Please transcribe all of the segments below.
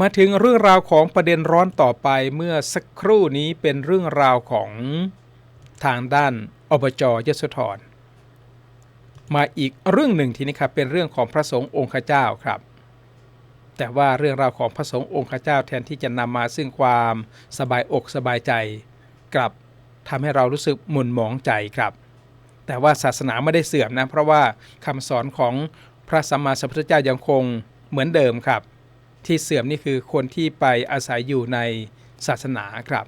มาถึงเรื่องราวของประเด็นร้อนต่อไปเมื่อสักครู่นี้เป็นเรื่องราวของทางด้านอบจยโสธรมาอีกเรื่องหนึ่งทีนี้ครับเป็นเรื่องของพระสงฆ์องค์ข้าเจ้าครับ แต่ว่าเรื่องราวของพระสงฆ์องค์ข้าเจ้าแทนที่จะนำมาซึ่งความสบายอกสบายใจ กลับทำให้เรารู้สึกหมุนหมองใจครับ แต่ว่าศาสนาไม่ได้เสื่อมนะเพราะว่าคำสอนของพระสัมมาสัมพุทธเจ้ายังคงเหมือนเดิมครับ ที่เสื่อมนี่คือคนที่ไปอาศัยอยู่ในศาสนาครับ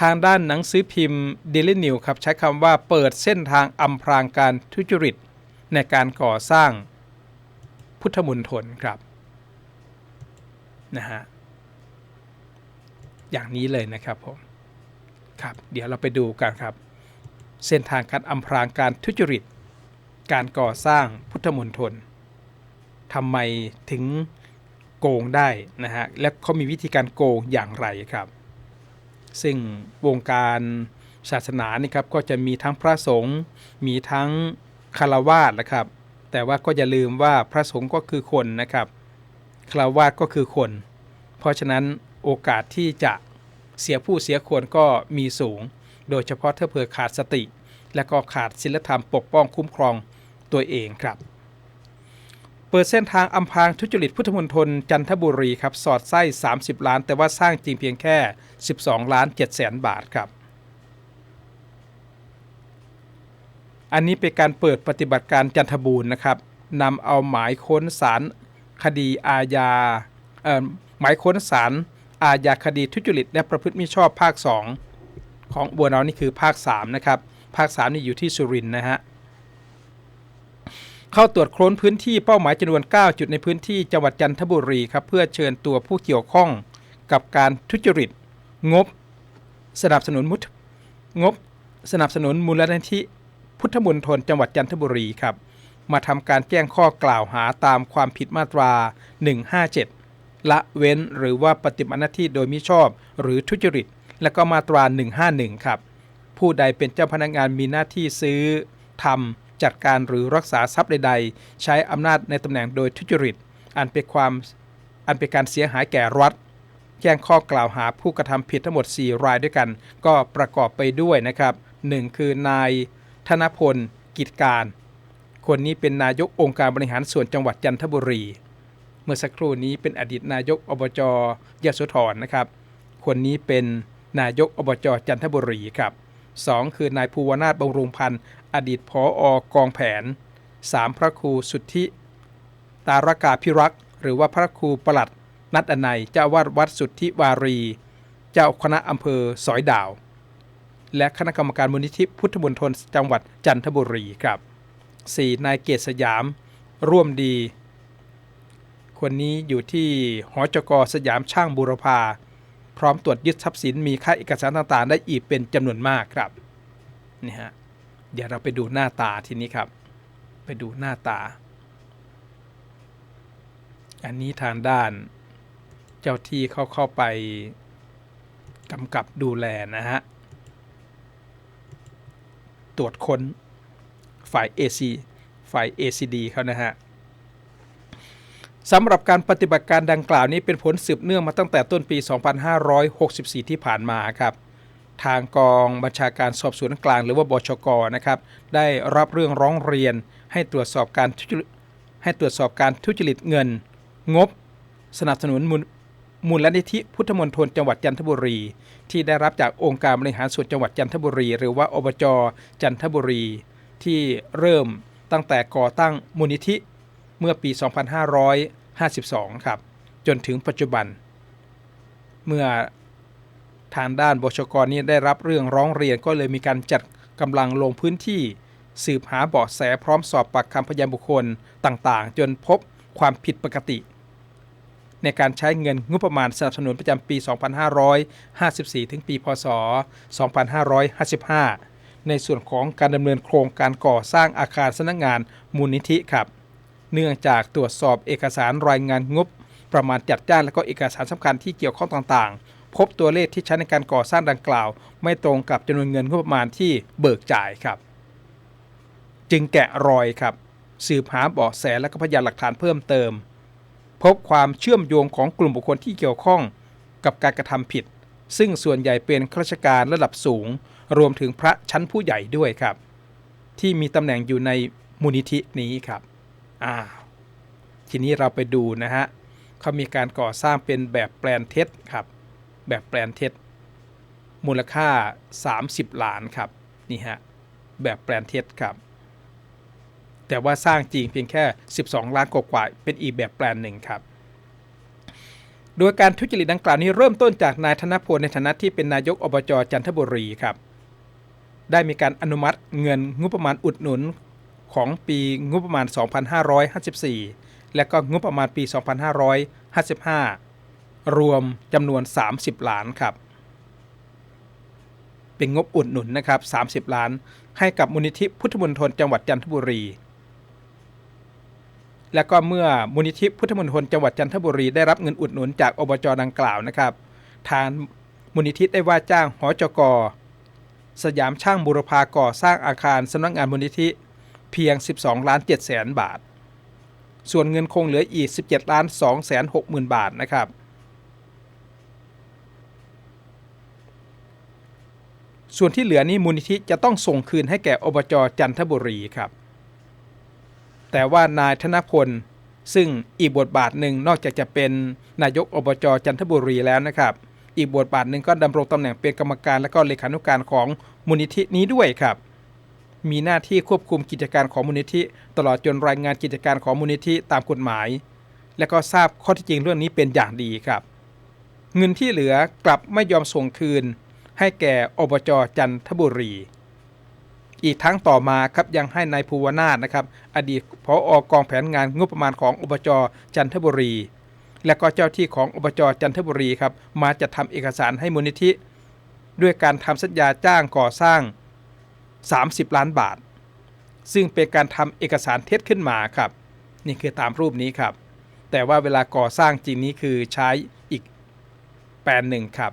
ทางด้านหนังสือพิมพ์ Daily New ครับใช้คำว่าเปิดเส้นทางอำพรางการทุจริต ในการก่อสร้างพุทธมณฑลครับนะฮะอย่างนี้เลยนะครับผมครับ เดี๋ยวเราไปดูกันครับ เส้นทางการอำพรางการทุจริต การก่อสร้างพุทธมณฑล ทำไมถึงโกงได้นะฮะ และเขามีวิธีการโกงอย่างไรครับ ซึ่งวงการศาสนานี่ครับก็จะมีทั้งพระสงฆ์มีทั้งคารวาสนะครับ แต่ว่าก็อย่าลืมว่าพระสงฆ์ก็คือคนนะครับคารวาสก็คือคน เพราะฉะนั้นโอกาสที่จะเสียผู้เสียคนก็มีสูง โดยเฉพาะถ้าเผื่อขาดสติ และก็ขาดศีลธรรมปกป้องคุ้มครองตัวเองครับ เปิดเส้นทางอำพรางทุจริตพุทธมณฑลจันทบุรีครับสอดไส้ 30 ล้าน แต่ว่าสร้างจริงเพียงแค่ 12 ล้าน7แสนบาทครับ อันนี้เป็นการเปิดปฏิบัติการจันทบูรณ์นะครับนำเอาหมายค้นศาลคดีอาญาหมายค้นศาลอาญาคดีทุจริต และประพฤติมิชอบภาค 2 ของบัวน้อยนี่คือภาค 3 นะครับ ภาค 3 นี่อยู่ที่สุรินทร์นะฮะ เข้าตรวจค้นพื้นที่เป้าหมายจำนวน 9 จุดในพื้นที่จังหวัดจันทบุรีครับเพื่อเชิญตัวผู้เกี่ยวข้องกับการทุจริต งบ สนับสนุนมุงบ สนับสนุนมูลนิธิพุทธมณฑลจังหวัดจันทบุรีครับมาทำการแจ้งข้อกล่าวหาตามความผิดมาตรา 157 ละเว้นหรือว่าปฏิบัติหน้าที่โดยมิชอบหรือทุจริต และก็มาตรา 151 ครับ ผู้ใดเป็นเจ้าพนักงานมีหน้าที่ซื้อทำ จัดการหรือรักษาทรัพย์ใด ๆ ใช้อำนาจในตำแหน่งโดยทุจริต อันเป็นความอันเป็นการเสียหายแก่รัฐแจ้งข้อกล่าวหาผู้กระทำผิดทั้งหมด 4 รายด้วยกัน ก็ประกอบไปด้วยนะครับ 1 คือนายธนพล กิจการ คนนี้เป็นนายกองค์การบริหารส่วนจังหวัดจันทบุรี เมื่อสักครู่นี้เป็นอดีตนายกอบจยโสธรนะครับ คนนี้เป็นนายกอบจจันทบุรีครับ 2 คือนายภูวนาถบำรุงพันธ์ อดีตผออกองแผน 3 พระครูสุทธิ ตารกาพิรักษ์หรือว่าพระครูประหลัด นัดอนัยเจ้าวาดวัดสุทธิวารี เจ้าคณะอำเภอสอยดาว และคณะกรรมการมูลนิธิพุทธมณฑลจังหวัดจันทบุรีครับ 4. นายเกษสยาม ร่วมดี คนนี้อยู่ที่หอจกสยามช่างบูรพาพร้อมตรวจยึดทรัพย์สินมีค่าเอกสารต่างๆ ได้อีกเป็นจำนวนมากครับนี่ฮะ เดี๋ยวเราไปดูหน้าตาทีนี้ครับ ไปดูหน้าตา อันนี้ทางด้านเจ้าที่เข้าเข้าไปกำกับดูแลนะฮะ ตรวจค้นฝ่าย AC ฝ่าย ACD เขานะฮะสำหรับการปฏิบัติการดังกล่าวนี้เป็นผลสืบเนื่องมาตั้งแต่ต้นปี 2564 ที่ผ่านมาครับ ทางกองบัญชาการสอบสวนกลางหรือว่าบชกนะครับได้รับเรื่องร้องเรียนให้ตรวจสอบการให้ตรวจสอบการทุจริตเงิน งบ สนับสนุนมูลมูลนิธิพุทธมณฑลจังหวัดจันทบุรี ที่ได้รับจากองค์การบริหารส่วนจังหวัดจันทบุรี หรือว่าอบจจันทบุรี ที่เริ่มตั้งแต่ก่อตั้งมูลนิธิเมื่อปี 2552 ครับ จนถึงปัจจุบัน เมื่อ ทางด้านบชกรนี้ได้รับเรื่องร้องเรียนก็เลยมีการจัดกำลังลงพื้นที่ สืบหาเบาะแสพร้อมสอบปากคำพยานบุคคลต่างๆ จนพบความผิดปกติ ในการใช้เงินงบประมาณสนับสนุนประจำปี 2554 ถึงปี พศ 2555 ในส่วนของการดำเนินโครงการก่อสร้างอาคารสำนักงานมูลนิธิครับ เนื่องจากตรวจสอบเอกสารรายงานงบประมาณจัดจ้างและก็เอกสารสำคัญที่เกี่ยวข้องต่างๆ พบตัวเลขที่ใช้ในการก่อสร้างดังกล่าว ไม่ตรงกับจำนวนเงินงบประมาณที่เบิกจ่ายครับ จึงแกะรอยครับ สืบหาเบาะแสและก็พยานหลักฐานเพิ่มเติม พบความเชื่อมโยงของกลุ่มบุคคลที่เกี่ยวข้องกับการกระทำผิด ซึ่งส่วนใหญ่เป็นข้าราชการระดับสูง รวมถึงพระชั้นผู้ใหญ่ด้วยครับ ที่มีตำแหน่งอยู่ในมูลนิธินี้ครับอ้าทีนี้เราไปดูนะฮะเขามีการก่อสร้างเป็นแบบแปลนเท็จครับ แบบแปลนเท็จมูลค่า 30 ล้านครับนี่ฮะแบบแปลนเท็จครับ แต่ว่าสร้างจริงเพียงแค่ 12 ล้านกว่าเป็นอีกแบบแปลนหนึ่งครับโดยการทุจริตดังกล่าวนี้เริ่มต้นจากนายธนพลในฐานะที่เป็นนายกอบจจันทบุรีครับ ได้มีการอนุมัติเงินงบประมาณอุดหนุนของปีงบประมาณ 2554 และก็งบประมาณปี 2555 รวมจำนวน 30 ล้านครับ เป็นงบอุดหนุนนะครับ 30 ล้าน ให้กับมูลนิธิพุทธมณฑลจังหวัดจันทบุรี และก็เมื่อมูลนิธิพุทธมณฑลจังหวัดจันทบุรีได้รับเงินอุดหนุนจากอบจดังกล่าวนะครับ ทางมูลนิธิได้ว่าจ้างหอจกสยามช่างบุรพาก่อสร้างอาคารสำนักงานมูลนิธิเพียง 12 ล้าน7แสนบาท ส่วนเงินคงเหลืออีก 17 ล้าน2แสน6หมื่นบาทนะครับ ส่วนที่เหลือนี้มูลนิธิจะต้องส่งคืนให้แก่อบจจันทบุรีครับ แต่ว่านายธนพลซึ่งอีกบทบาทหนึ่งนอกจากจะเป็นนายกอบจจันทบุรีแล้วนะครับ อีกบทบาทหนึ่งก็ดำรงตำแหน่งเป็นกรรมการและก็เลขานุการของมูลนิธินี้ด้วยครับ มีหน้าที่ควบคุมกิจการของมูลนิธิ ตลอดจนรายงานกิจการของมูลนิธิตามกฎหมาย และก็ทราบข้อที่จริงเรื่องนี้เป็นอย่างดีครับ เงินที่เหลือกลับไม่ยอมส่งคืน ให้แก่อบจจันทบุรี อีกทั้งต่อมาครับยังให้นายภูวนาถนะครับ อดีตพออกองแผนงานงบประมาณของอบจจันทบุรี และก็เจ้าที่ของอบจจันทบุรีครับมาจัดทำเอกสารให้มูลนิธิ ด้วยการทำสัญญาจ้างก่อสร้าง 30 ล้านบาท ซึ่งเป็นการทำเอกสารเท็จขึ้นมาครับนี่คือตามรูปนี้ครับ แต่ว่าเวลาก่อสร้างจริงนี้คือใช้อีกแปลนหนึ่งครับ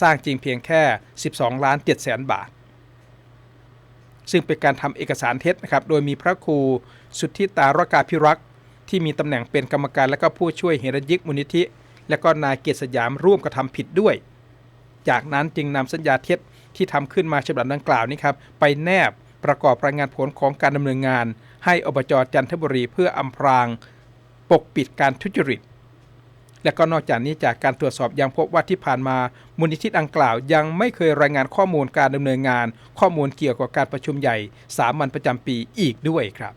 สร้างจริงเพียงแค่ 12 ล้าน7แสนบาท ซึ่งเป็นการทำเอกสารเท็จนะครับ โดยมีพระครูสุทธิตารกาพิรักษ์ที่มีตำแหน่งเป็นกรรมการและก็ผู้ช่วยเฮรัญยิกมูลนิธิ และก็นายเกียรติสยามร่วมกระทำผิดด้วย จากนั้นจึงนำสัญญาเท็จที่ทำขึ้นมาฉบับดังกล่าวนี้ครับไปแนบประกอบรายงานผลของการดำเนินงาน ให้อบจจันทบุรีเพื่ออำพราง ปกปิดการทุจริต และก็นอกจากนี้จากการตรวจสอบยังพบว่าที่ผ่านมามูลนิธิดังกล่าว ยังไม่เคยรายงานข้อมูลการดำเนินงาน ข้อมูลเกี่ยวกับการประชุมใหญ่สามัญประจำปีอีกด้วยครับ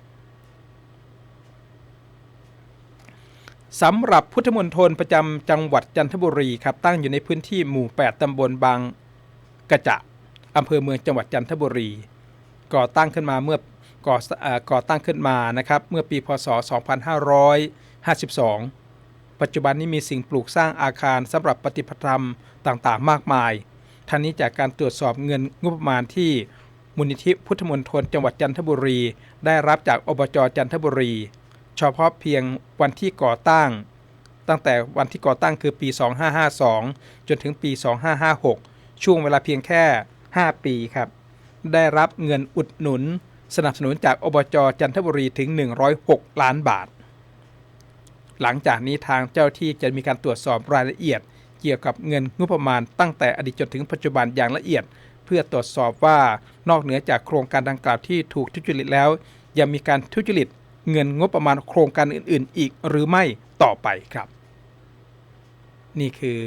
สำหรับพุทธมณฑลประจำจังหวัดจันทบุรีครับตั้งอยู่ในพื้นที่หมู่ 8 ตำบลบางกระจะอำเภอเมืองจังหวัดจันทบุรี ก่อตั้งขึ้นมาเมื่อก่อเอ่อก่อตั้งขึ้นมานะครับเมื่อปีพศ 2552 ปัจจุบันนี้มีสิ่งปลูกสร้างอาคารสำหรับปฏิปธรรมต่างๆ มากมายท่านนี้จากการตรวจสอบเงินงบประมาณที่มูลนิธิพุทธมณฑลจังหวัดจันทบุรี ได้รับจากอบจจันทบุรี เฉพาะเพียงวันที่ก่อตั้ง ตั้งแต่วันที่ก่อตั้งคือปี 2552 จนถึงปี 2556 ช่วงเวลาเพียงแค่ 5 ปีครับ ได้รับเงินอุดหนุน สนับสนุนจากอบจจันทบุรีถึง 106 ล้านบาท หลังจากนี้ทางเจ้าที่จะมีการตรวจสอบรายละเอียด เกี่ยวกับเงินงบประมาณตั้งแต่อดีตจนถึงปัจจุบันอย่างละเอียด เพื่อตรวจสอบว่านอกเหนือจากโครงการดังกล่าวที่ถูกทุจริตแล้ว ยังมีการทุจริตเงินงบประมาณโครงการอื่น ๆ อีกหรือไม่ต่อไปครับ นี่คือ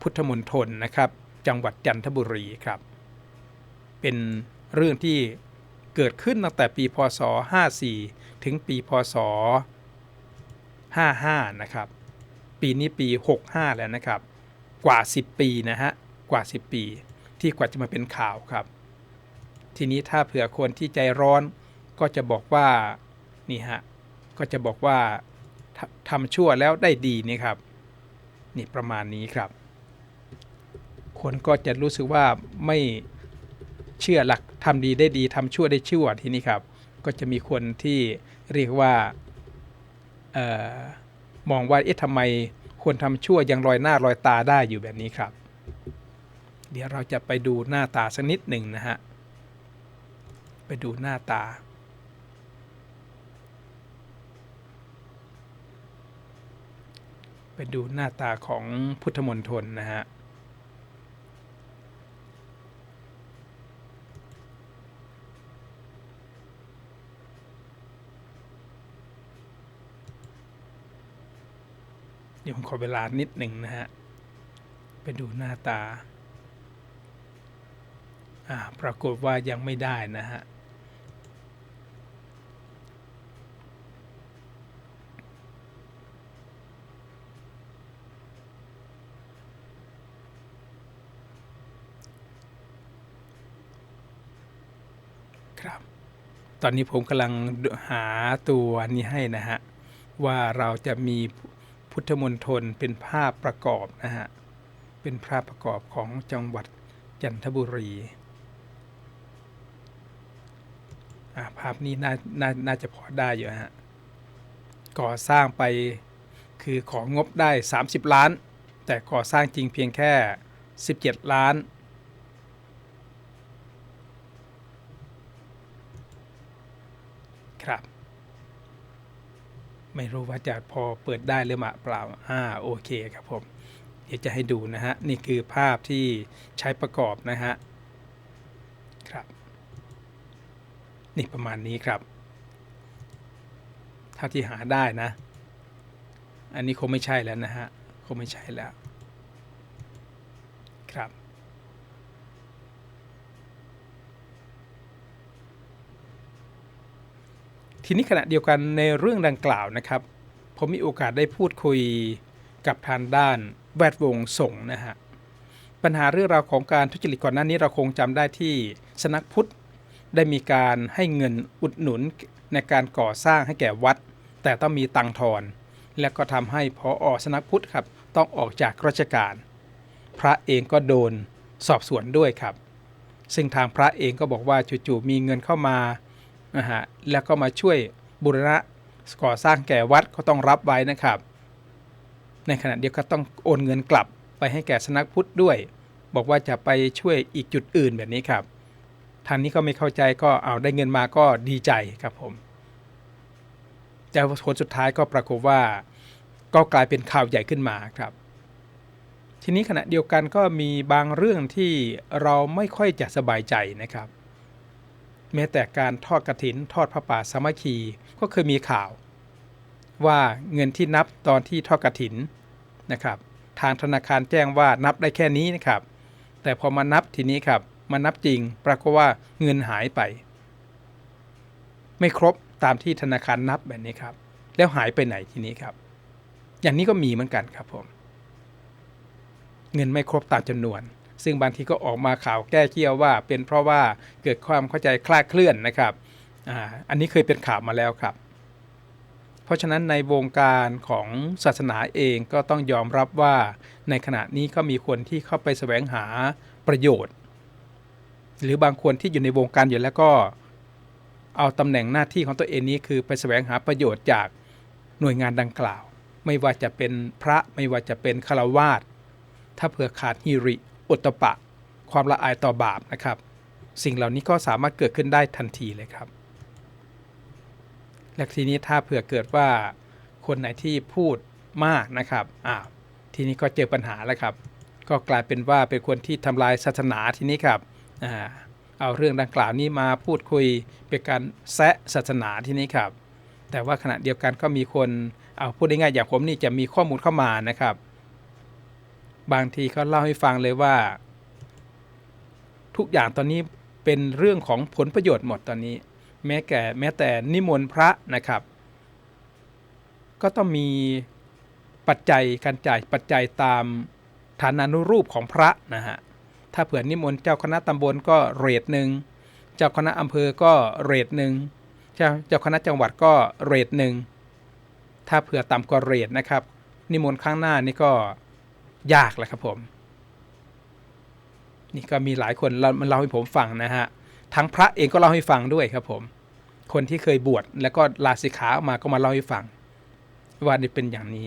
พุทธมณฑลนะครับ จังหวัดจันทบุรีครับ เป็นเรื่องที่เกิดขึ้นตั้งแต่ปีพศ 54 ถึงปีพศ 55 นะครับ ปีนี้ปี 65 แล้วนะครับ กว่า 10 ปีนะฮะ กว่า 10 ปี ที่กว่าจะมาเป็นข่าวครับ ทีนี้ถ้าเผื่อคนที่ใจร้อนก็จะบอกว่า นี่ฮะ ก็จะบอกว่าทำชั่วแล้วได้ดีนี่ครับ นี่ประมาณนี้ครับ คนก็จะรู้สึกว่าไม่เชื่อหลักทำดีได้ดีทำชั่วได้ชั่วทีนี้ครับ ก็จะมีคนที่เรียกว่า มองว่าเอ๊ะทำไมควรทำชั่วยังลอยหน้าลอยตาได้อยู่แบบนี้ครับ เดี๋ยวเราจะไปดูหน้าตาสักนิดหนึ่งนะฮะ ไปดูหน้าตา ไปดูหน้าตาของพุทธมณฑลนะฮะ เดี๋ยวผมขอเวลานิดหนึ่งนะฮะ ไปดูหน้าตา อ่า ปรากฏว่ายังไม่ได้นะฮะ ครับ ตอนนี้ผมกำลังหาตัวนี้ให้นะฮะ ว่าเราจะมี พุทธมณฑลเป็นภาพประกอบนะฮะ เป็นภาพประกอบของจังหวัดจันทบุรีอ่าภาพนี้น่านาน่าจะพอได้อยู่ฮะ ก่อสร้างไปคือของงบได้ 30 ล้าน แต่ก่อสร้างจริงเพียงแค่ 17 ล้าน ครับ ไม่รู้ว่าจะพอเปิดได้หรือเปล่าอ่าโอเคครับผมเดี๋ยวจะให้ดูนะฮะ นี่คือภาพที่ใช้ประกอบนะฮะ ครับ นี่ประมาณนี้ครับ เท่าที่หาได้นะ อันนี้คงไม่ใช่แล้วนะฮะ คงไม่ใช่แล้ว ครับ ทีนี้ขณะเดียวกันในเรื่องดังกล่าวนะครับ ผมมีโอกาสได้พูดคุยกับทางด้านแวดวงสงฆ์นะฮะปัญหาเรื่องราวของการทุจริตก่อนหน้านี้เราคงจำได้ที่สนักพุทธได้มีการให้เงินอุดหนุนในการก่อสร้างให้แก่วัด แต่ต้องมีตังทอน และก็ทำให้พออสนักพุทธครับต้องออกจากราชการ พระเองก็โดนสอบสวนด้วยครับ ซึ่งทางพระเองก็บอกว่าจู่ๆมีเงินเข้ามา นะฮะแล้วก็มาช่วยบูรณะก่อสร้างแก่วัดก็ต้องรับไว้นะครับ ในขณะเดียวกันต้องโอนเงินกลับไปให้แก่สนักพุทธด้วย บอกว่าจะไปช่วยอีกจุดอื่นแบบนี้ครับทางนี้ก็ไม่เข้าใจก็เอาได้เงินมาก็ดีใจครับผม แต่ผลสุดท้ายก็ปรากฏว่า ก็กลายเป็นข่าวใหญ่ขึ้นมาครับ ทีนี้ขณะเดียวกันก็มีบางเรื่องที่เราไม่ค่อยจะสบายใจนะครับ แม้แต่การทอดกระถินทอดพระป่าสามัคคีก็เคยมีข่าว ว่าเงินที่นับตอนที่ทอดกระถินนะครับ ทางธนาคารแจ้งว่านับได้แค่นี้นะครับ แต่พอมานับทีนี้ครับมานับจริง ปรากฏว่าเงินหายไป ไม่ครบตามที่ธนาคารนับแบบนี้ครับ แล้วหายไปไหนทีนี้ครับ อย่างนี้ก็มีเหมือนกันครับผม เงินไม่ครบตามจำนวน ซึ่งบางทีก็ออกมาข่าวแก้เกี้ยวว่า เป็นเพราะว่าเกิดความเข้าใจคลาดเคลื่อนนะครับอ่าอันนี้เคยเป็นข่าวมาแล้วครับ เพราะฉะนั้นในวงการของศาสนาเองก็ต้องยอมรับว่าในขณะนี้ก็มีคนที่เข้าไปแสวงหาประโยชน์ หรือบางคนที่อยู่ในวงการอยู่แล้วก็เอาตำแหน่งหน้าที่ของตัวเองนี้คือไปแสวงหาประโยชน์จากหน่วยงานดังกล่าว ไม่ว่าจะเป็นพระไม่ว่าจะเป็นฆราวาสถ้าเผื่อขาดฮิริ อตตปะ ความละอายต่อบาปนะครับ สิ่งเหล่านี้ก็สามารถเกิดขึ้นได้ทันทีเลยครับ และทีนี้ถ้าเผื่อเกิดว่าคนไหนที่พูดมากนะครับอ้าทีนี้ก็เจอปัญหาแล้วครับ ก็กลายเป็นว่าเป็นคนที่ทำลายศาสนาทีนี้ครับอ่าเอาเรื่องดังกล่าวนี้มาพูดคุยเป็นการแซะศาสนาทีนี้ครับ แต่ว่าขณะเดียวกันก็มีคนเอาพูดง่ายๆอย่างผมนี่จะมีข้อมูลเข้ามานะครับ บางทีเขาเล่าให้ฟังเลยว่า ทุกอย่างตอนนี้เป็นเรื่องของผลประโยชน์หมดตอนนี้ แม้แก่แม้แต่นิมนต์พระนะครับ ก็ต้องมีปัจจัยการจ่ายปัจจัยตามฐานานุรูปของพระนะฮะถ้าเผื่อนิมนต์เจ้าคณะตำบลก็เรทหนึ่งเจ้าคณะอำเภอก็เรทหนึ่งเจ้าเจ้าคณะจังหวัดก็เรทหนึ่งถ้าเผื่อต่ำกว่าเรทนะครับ นิมนต์ข้างหน้านี่ก็ ยากแหละครับผม นี่ก็มีหลายคนมันเล่าให้ผมฟังนะฮะ ทั้งพระเองก็เล่าให้ฟังด้วยครับผม คนที่เคยบวชแล้วก็ลาสิกขาออกมาก็มาเล่าให้ฟัง ว่านี่เป็นอย่างนี้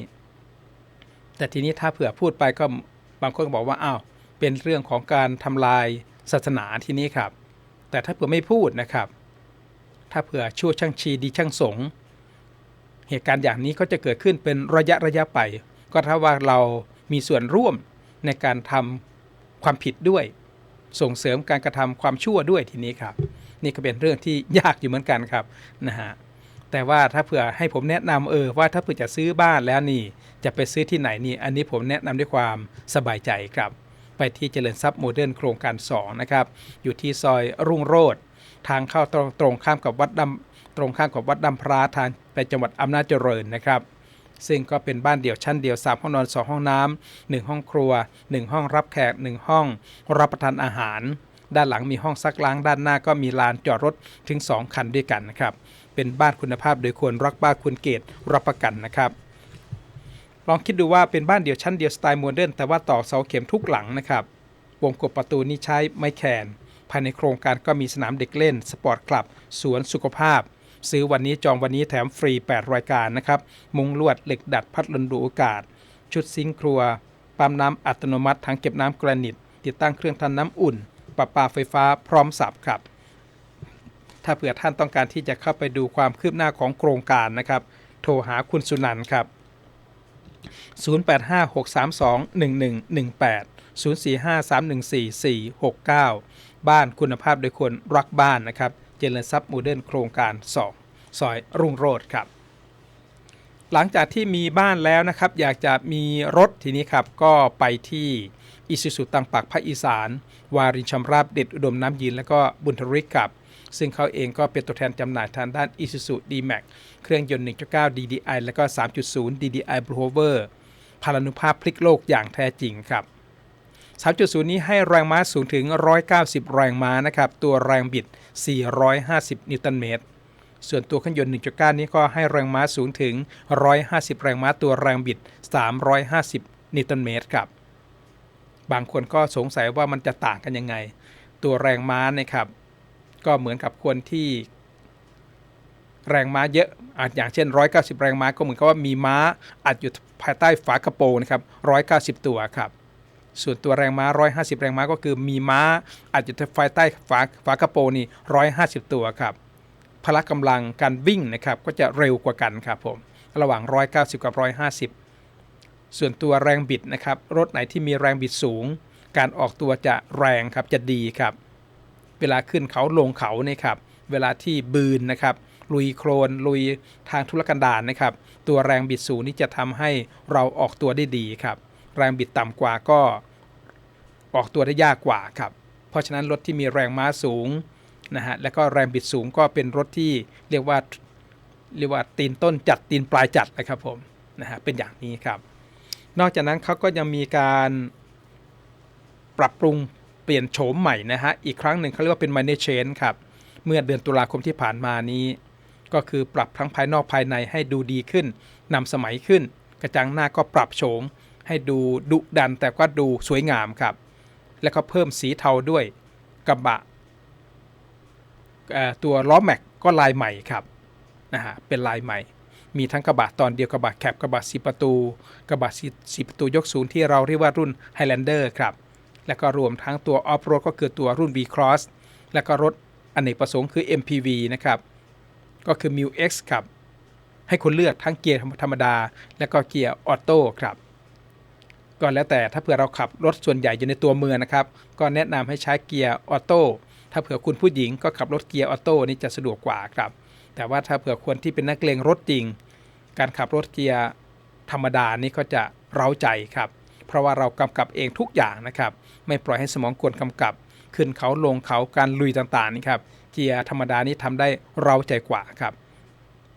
แต่ทีนี้ถ้าเผื่อพูดไปก็บางคนก็บอกว่าอ้าวเป็นเรื่องของการทำลายศาสนาที่นี้ครับ แต่ถ้าเผื่อไม่พูดนะครับ ถ้าเผื่อชั่วช่างชีดีช่างสง เหตุการณ์อย่างนี้ก็จะเกิดขึ้นเป็นระยะระยะไป ก็ถ้าว่าเรา มีส่วนร่วมในการทำความผิดด้วย ส่งเสริมการกระทำความชั่วด้วยทีนี้ครับ นี่ก็เป็นเรื่องที่ยากอยู่เหมือนกันครับนะฮะแต่ว่าถ้าเผื่อให้ผมแนะนำเออว่าถ้าเผื่อจะซื้อบ้านแล้วนี่ จะไปซื้อที่ไหนนี่ อันนี้ผมแนะนำด้วยความสบายใจครับ ไปที่เจริญทรัพย์โมเดิร์นโครงการ 2 นะครับ อยู่ที่ซอยรุ่งโรจน์ทางเข้าตรงตรงข้ามกับวัดดำตรงข้ามกับวัดดำพระทางไปจังหวัดอำนาจเจริญนะครับ ซึ่งก็เป็นบ้านเดี่ยวชั้นเดียว3ห้องนอน 2 ห้องน้ำ1ห้องครัว 1 ห้องรับแขก 1 ห้อง รับประทานอาหาร ด้านหลังมีห้องซักล้างด้านหน้าก็มีลานจอดรถถึง 2 คันด้วยกันนะครับ เป็นบ้านคุณภาพโดยควรรักบ้านคุณเกตรับประกันนะครับลองคิดดูว่าเป็นบ้านเดี่ยวชั้นเดียวสไตล์โมเดิร์นแต่ว่าตอกเสาเข็มทุกหลังนะครับ วงกบประตูนี้ใช้ไม้แคน ภายในโครงการก็มีสนามเด็กเล่น สปอร์ตคลับ สวนสุขภาพ ซื้อวันนี้จองวันนี้แถมฟรี 8 รายการนะครับ มุงลวดเหล็กดัดพัดลมดูอากาศ ชุดซิงค์ครัว ปั๊มน้ำอัตโนมัติถังเก็บน้ำแกรนิต ติดตั้งเครื่องทำน้ำอุ่นประปาไฟฟ้าพร้อมสับครับ ถ้าเผื่อท่านต้องการที่จะเข้าไปดูความคืบหน้าของโครงการนะครับ โทรหาคุณสุนันท์ครับ 0856321118 0453144469 บ้านคุณภาพโดยคนรักบ้านนะครับ เจริญทรัพย์โมเดิร์นโครงการ 2 ซอยรุ่งโรจน์ครับ หลังจากที่มีบ้านแล้วนะครับ อยากจะมีรถทีนี้ครับ ก็ไปที่อิสุสุตังปักภาคอีสาน วารินชำราบเด็ดอุดมน้ำยิน และก็บุญทริกครับ ซึ่งเขาเองก็เป็นตัวแทนจำหน่ายทางด้าน Isuzu D-Max เครื่องยนต์ 1.9 DDI และก็ 3.0 DDI Blue Hover พลานุภาพพลิกโลกอย่างแท้จริงครับ 3.0 นี้ให้แรงม้าสูงถึง 190 แรงม้านะครับ ตัวแรงบิด 450 นิวตันเมตร ส่วนตัวเครื่องยนต์ 1.9 นี้ก็ให้แรงม้าสูงถึง 150 แรงม้าตัวแรงบิด 350 นิวตันเมตรครับ บางคนก็สงสัยว่ามันจะต่างกันยังไง ตัวแรงม้านะครับ ก็เหมือนกับคนที่แรงม้าเยอะอาจอย่างเช่น 190 แรงม้าก็เหมือนกับว่ามีม้าอัดอยู่ภายใต้ฝากระโปรงนะครับ 190 ตัวครับ ส่วนตัวแรงม้า 150 แรงม้าก็คือมีม้าอัดอยู่ภายใต้ฝาฝากระโปรงนี่150 ตัวครับพละกำลังการวิ่งนะครับก็จะเร็วกว่ากันครับผมระหว่าง 190 กับ 150 ส่วนตัวแรงบิดนะครับรถไหนที่มีแรงบิดสูง การออกตัวจะแรงครับจะดีครับ เวลาขึ้นเขาลงเขาเนี่ยครับเวลาที่บืนนะครับลุยโครนลุยทางทุรกันดารนะครับ ตัวแรงบิดสูงนี่จะทำให้เราออกตัวได้ดีครับ แรงบิดต่ำกว่าก็ ออกตัวได้ยากกว่าครับ เพราะฉะนั้นรถที่มีแรงม้าสูงนะฮะแล้วก็แรงบิดสูงก็เป็นรถที่เรียกว่าเรียกว่าตีนต้นจัดตีนปลายจัดนะครับผมนะฮะเป็นอย่างนี้ครับ นอกจากนั้นเขาก็ยังมีการปรับปรุงเปลี่ยนโฉมใหม่นะฮะอีกครั้งหนึ่งเขาเรียกว่าเป็น minor change ครับเมื่อเดือนตุลาคมที่ผ่านมานี้ ก็คือปรับทั้งภายนอกภายในให้ดูดีขึ้นนำสมัยขึ้น กระจังหน้าก็ปรับโฉมให้ดูดุดันแต่ก็ดูสวยงามครับ แล้วก็เพิ่มสีเทาด้วยกระบะตัวล้อแม็กก็ลายใหม่ครับนะฮะเป็นลายใหม่ มีทั้งกระบะตอนเดียวกระบะแคปกระบะสีประตู กระบะสีประตูยกสูงที่เราเรียกว่ารุ่น Highlander ครับ แล้วก็รวมทั้งตัวออฟโรดก็คือตัวรุ่น V Cross แล้วก็รถอเนกประสงค์คือ MPV นะครับ ก็คือ m i X ครับ ให้คุณเลือกทั้งเกียร์ธรรมดา และก็เกียร์ออโต้ครับ ก็แล้วแต่ถ้าเผื่อเราขับรถส่วนใหญ่อยู่ในตัวเมืองนะครับ ก็แนะนำให้ใช้เกียร์ออโต้ถ้าเผื่อคุณผู้หญิงก็ขับรถเกียร์ออโต้นี่จะสะดวกกว่าครับ แต่ว่าถ้าเผื่อคนที่เป็นนักเลงรถจริง การขับรถเกียร์ธรรมดานี่ก็จะเร้าใจครับ เพราะว่าเรากำกับเองทุกอย่างนะครับ ไม่ปล่อยให้สมองกวนกำกับ ขึ้นเขาลงเขาการลุยต่างๆนี่ครับ เกียร์ธรรมดานี่ทำได้เร้าใจกว่าครับ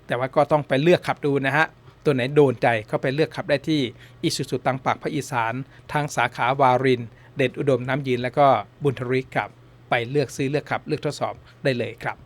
แต่ว่าก็ต้องไปเลือกขับดูนะฮะ ตัวไหนโดนใจก็ไปเลือกขับได้ที่อิสุสุตังปากพระอีสาน ทางสาขาวาริน เดชอุดมน้ำยีน แล้วก็บุญทริกครับ ไปเลือกซื้อเลือกขับเลือกทดสอบได้เลยครับ